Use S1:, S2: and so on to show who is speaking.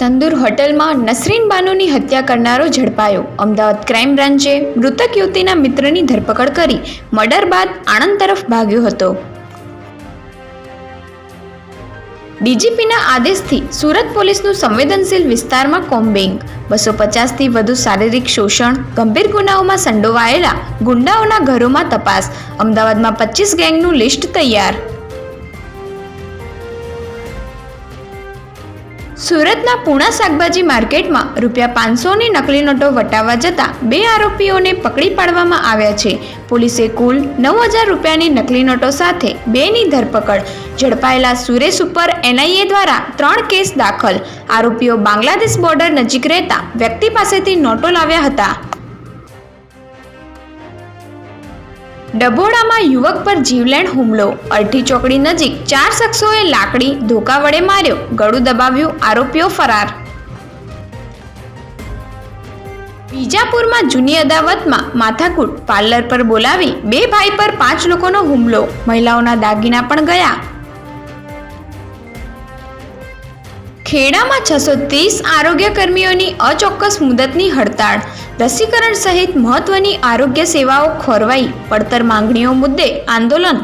S1: તંદુર હોટલમાં નસરીન બાનુની હત્યા કરનારો ઝડપાયો. અમદાવાદ ક્રાઇમ બ્રાન્ચે મૃતક યુવતીના મિત્રની ધરપકડ કરી મર્ડર બાદ આણંદ તરફ ભાગ્યો હતો. ડીજીપીના આદેશથી સુરત પોલીસનું સંવેદનશીલ વિસ્તારમાં કોમ્બિંગ બસો પચાસથી વધુ શારીરિક શોષણ, ગંભીર ગુનાઓમાં સંડોવાયેલા ગુંડાઓના ઘરોમાં તપાસ. અમદાવાદમાં પચીસ ગેંગનું લિસ્ટ તૈયાર. સુરતના પૂણા શાકભાજી માર્કેટમાં રૂપિયા પાંચસોની નકલી નોટો વટાવવા જતા બે આરોપીઓને પકડી પાડવામાં આવ્યા છે. પોલીસે કુલ નવ હજાર રૂપિયાની નકલી નોટો સાથે બેની ધરપકડ ઝડપાયેલા સુરેશ ઉપર એનઆઈએ દ્વારા ત્રણ કેસ દાખલ. આરોપીઓ બાંગ્લાદેશ બોર્ડર નજીક રહેતા વ્યક્તિ પાસેથી નોટો લાવ્યા હતા. ડભોડામાં યુવક પર જીવલેણ હુમલો. અડધી ચોકડી નજીક ચાર શખ્સોએ લાકડી ધોકા વડે માર્યો. ગળું દબાવ્યું આરોપીઓ ફરાર. બીજાપુરમાં જૂની અદાવતમાં માથાકૂટ. પાર્લર પર બોલાવી બે ભાઈ પર પાંચ લોકોનો હુમલો. મહિલાઓના દાગીના પણ ગયા. ખેડામાં છસો ત્રીસ આરોગ્ય કર્મીઓની અચોક્કસ મુદતની હડતાળ. રસીકરણ સહિત મહત્વની આરોગ્ય સેવાઓ ખોરવાઈ પડતર માંગણીઓ મુદ્દે આંદોલન